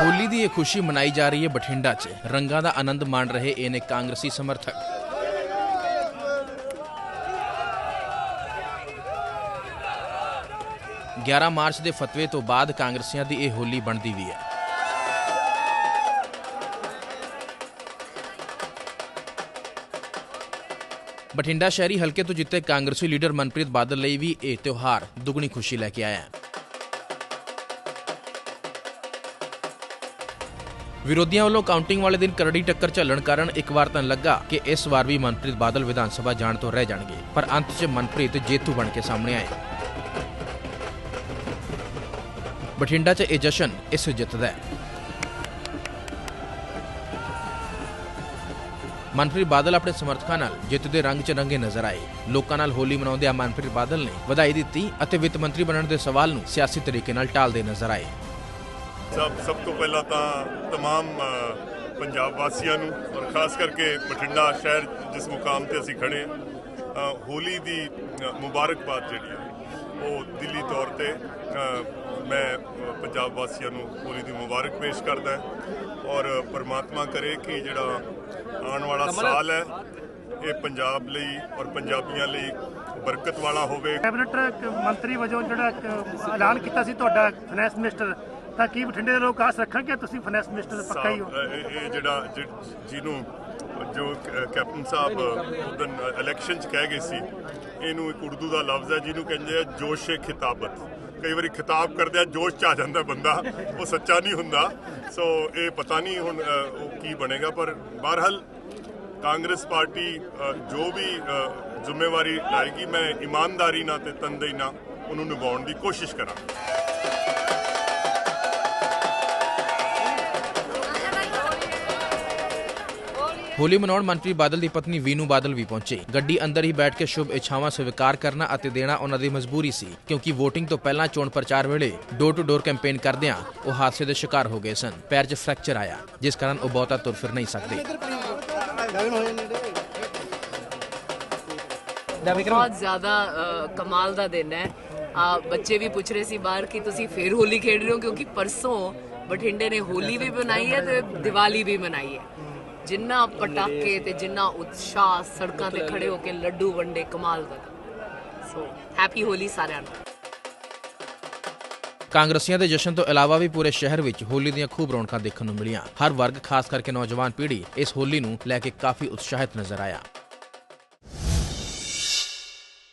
ਹੋਲੀ ਦੀ ਇਹ ਖੁਸ਼ੀ ਮਨਾਈ ਜਾ ਰਹੀ ਹੈ ਬਠਿੰਡਾ 'ਚ। ਰੰਗਾਂ ਦਾ ਆਨੰਦ ਮਾਣ ਰਹੇ ਇਹ ਨੇ ਕਾਂਗਰਸੀ ਸਮਰਥਕ। ਗਿਆਰਾਂ ਮਾਰਚ ਦੇ ਫਤਵੇ ਤੋਂ ਬਾਅਦ ਕਾਂਗਰਸੀਆਂ ਦੀ ਇਹ ਹੋਲੀ ਬਣਦੀ ਵੀ ਹੈ। ਬਠਿੰਡਾ ਸ਼ਹਿਰੀ ਹਲਕੇ ਤੋਂ ਜਿੱਤੇ ਕਾਂਗਰਸੀ ਲੀਡਰ ਮਨਪ੍ਰੀਤ ਬਾਦਲ ਲਈ ਵੀ ਇਹ ਤਿਉਹਾਰ ਦੁੱਗਣੀ ਖੁਸ਼ੀ ਲੈ ਕੇ ਆਇਆ ਹੈ। ਵਿਰੋਧੀਆਂ ਵੱਲੋਂ ਕਾਊਂਟਿੰਗ ਵਾਲੇ ਦਿਨ ਕਰੜੀ ਟੱਕਰ ਝੱਲਣ ਕਾਰਨ ਇੱਕ ਵਾਰ ਤਾਂ ਲੱਗਾ ਕਿ ਇਸ ਵਾਰ ਵੀ ਮਨਪ੍ਰੀਤ ਬਾਦਲ ਵਿਧਾਨ ਸਭਾ ਜਾਣ ਤੋਂ ਰਹਿ ਜਾਣਗੇ, ਪਰ ਅੰਤ 'ਚ ਮਨਪ੍ਰੀਤ ਜੇਤੂ ਬਣ ਕੇ ਸਾਹਮਣੇ ਆਏ। ਬਠਿੰਡਾ 'ਚ ਇਹ ਜਸ਼ਨ ਇਸ ਜਿੱਤ ਦਾ ਹੈ। ਮਨਪ੍ਰੀਤ ਬਾਦਲ ਆਪਣੇ ਸਮਰਥਕਾਂ ਨਾਲ ਜਿੱਤ ਦੇ ਰੰਗ 'ਚ ਰੰਗੇ ਨਜ਼ਰ ਆਏ। ਲੋਕਾਂ ਨਾਲ ਹੋਲੀ ਮਨਾਉਂਦੇ ਆ ਮਨਪ੍ਰੀਤ ਬਾਦਲ ਨੇ ਵਧਾਈ ਦਿੱਤੀ ਅਤੇ ਵਿੱਤ ਮੰਤਰੀ ਬਣਨ ਦੇ ਸਵਾਲ ਨੂੰ ਸਿਆਸੀ ਤਰੀਕੇ ਨਾਲ ਟਾਲਦੇ ਨਜ਼ਰ ਆਏ। ਸਭ ਸਭ ਤੋਂ ਪਹਿਲਾਂ ਤਾਂ तमाम ਅ, ਪੰਜਾਬ ਵਾਸੀਆਂ ਨੂੰ ਔਰ ਖਾਸ ਕਰਕੇ ਬਠਿੰਡਾ ਸ਼ਹਿਰ ਜਿਸ ਮੁਕਾਮ ਤੇ ਅਸੀਂ ਖੜੇ ਹਾਂ ਅ, ਹੋਲੀ ਦੀ ਅ, ਮੁਬਾਰਕਬਾਦ ਜਿਹੜੀ ਹੈ ਉਹ ਦਿੱਲੀ ਤੌਰ ਤੇ ਅ, ਮੈਂ ਅ, ਪੰਜਾਬ ਵਾਸੀਆਂ ਨੂੰ ਹੋਲੀ ਦੀ ਮੁਬਾਰਕ ਪੇਸ਼ ਕਰਦਾ ਔਰ ਪਰਮਾਤਮਾ ਕਰੇ ਕਿ ਜਿਹੜਾ ਆਉਣ ਵਾਲਾ ਸਾਲ ਹੈ ਇਹ ਪੰਜਾਬ ਲਈ ਔਰ ਪੰਜਾਬੀਆਂ ਲਈ ਬਰਕਤ ਵਾਲਾ ਹੋਵੇ ਕੈਬਨਿਟ ਇੱਕ ਮੰਤਰੀ ਵਜੋਂ ਜਿਹੜਾ ਇੱਕ ਐਲਾਨ ਕੀਤਾ ਸੀ ਤੁਹਾਡਾ ਫਾਈਨੈਂਸ ਮਿਨਿਸਟਰ ਤਾਂ ਕੀ ਬਠਿੰਡੇ ਦੇ ਲੋਕ ਆਸ ਰੱਖਣ ਤੁਸੀਂ ਫਾਈਨੈਂਸ ਮਿਨਿਸਟਰ ਪੱਕਾ ਹੀ ਹੋ? ਇਹ ਜਿਹੜਾ ਜਿ- ਜਿਹਨੂੰ ਜੋ ਕੈਪਟਨ ਸਾਹਿਬ ਉਦੋਂ ਇਲੈਕਸ਼ਨ ਚ ਕਹਿ ਗਏ ਸੀ, ਇਹਨੂੰ ਇੱਕ ਉਰਦੂ ਦਾ ਲਫ਼ਜ਼ ਹੈ ਜਿਹਨੂੰ ਕਹਿੰਦੇ ਆ ਜੋਸ਼ੇ ਖਿਤਾਬਤ। ਕਈ ਵਾਰੀ ਖਿਤਾਬ ਕਰਦੇ ਆ, ਜੋਸ਼ ਚ ਆ ਜਾਂਦਾ ਬੰਦਾ, ਉਹ ਸੱਚਾ ਨਹੀਂ ਹੁੰਦਾ। ਸੋ ਇਹ ਪਤਾ ਨਹੀਂ ਹੁਣ ਉਹ ਕੀ ਬਣੇਗਾ, ਪਰ ਬਹਰਹਾਲ ਕਾਂਗਰਸ ਪਾਰਟੀ ਜੋ ਵੀ ਜ਼ਿੰਮੇਵਾਰੀ ਲਾਏਗੀ, ਮੈਂ ਇਮਾਨਦਾਰੀ ਨਾਲ ਤੇ ਤਨਦੇਹੀ ਨਾਲ ਉਹਨੂੰ ਨਿਭਾਉਣ ਦੀ ਕੋਸ਼ਿਸ਼ ਕਰਾਂ ਹੋਲੀ ਮਨਾਉਣ ਮਨਪ੍ਰੀਤ ਬਾਦਲ ਦੀ ਪਤਨੀ ਵੀਨੂ ਬਾਦਲ ਵੀ ਪਹੁੰਚੇ। ਗੱਡੀ ਅੰਦਰ ਹੀ ਬੈਠ ਕੇ ਸ਼ੁਭ ਇੱਛਾਵਾਂ ਸਵੀਕਾਰ ਕਰਨਾ ਅਤੇ ਦੇਣਾ ਉਹਨਾਂ ਦੀ ਮਜਬੂਰੀ ਸੀ, ਕਿਉਂਕਿ VOTING ਤੋਂ ਪਹਿਲਾਂ ਚੋਣ ਪ੍ਰਚਾਰ ਵੇਲੇ ਡੋਰ ਟੂ ਡੋਰ ਕੈਂਪੇਨ ਕਰਦਿਆਂ ਉਹ ਹਾਦਸੇ ਦੇ ਸ਼ਿਕਾਰ ਹੋ ਗਏ ਸਨ। ਪੈਰ 'ਚ ਫ੍ਰੈਕਚਰ ਆਇਆ, ਜਿਸ ਕਾਰਨ ਉਹ ਬਹੁਤਾ ਤੁਰ ਫਿਰ ਨਹੀਂ ਸਕਦੇ। ਬਹੁਤ ਜ਼ਿਆਦਾ ਕਮਾਲ ਦਾ ਦਿਨ ਹੈ। ਆ, ਬੱਚੇ ਵੀ ਪੁੱਛ ਰਹੇ ਸੀ ਬਾਹਰ ਕਿ ਤੁਸੀਂ ਫੇਰ ਹੋਲੀ ਖੇਡ ਰਹੇ ਹੋ, ਕਿਉਂਕਿ ਪਰਸੋਂ ਬਠਿੰਡੇ ਨੇ ਹੋਲੀ ਵੀ ਮਨਾਈ ਹੈ ਤੇ ਦੀਵਾਲੀ ਵੀ ਮਨਾਈ ਹੈ। ਜਿੰਨਾ ਪਟਾਕੇ ਤੇ ਜਿੰਨਾ ਉਤਸ਼ਾਹ ਸੜਕਾਂ ਤੇ ਖੜੇ ਹੋ ਕੇ ਲੱਡੂ ਵੰਡੇ ਕਮਾਲ ਦਾ ਸੋ ਹੈਪੀ ਹੋਲੀ ਸਾਰਿਆਂ ਨੂੰ। ਕਾਂਗਰਸੀਆਂ ਦੇ ਜਸ਼ਨ ਤੋਂ ਇਲਾਵਾ ਵੀ ਪੂਰੇ ਸ਼ਹਿਰ ਵਿੱਚ ਹੋਲੀ ਦੀਆਂ ਖੂਬ ਰੌਣਕਾਂ ਦੇਖਣ ਨੂੰ ਮਿਲੀਆਂ। ਹਰ ਵਰਗ, ਖਾਸ ਕਰਕੇ ਨੌਜਵਾਨ ਪੀੜ੍ਹੀ ਇਸ ਹੋਲੀ ਨੂੰ ਲੈ ਕੇ ਕਾਫੀ ਉਤਸ਼ਾਹਿਤ ਨਜ਼ਰ ਆਇਆ।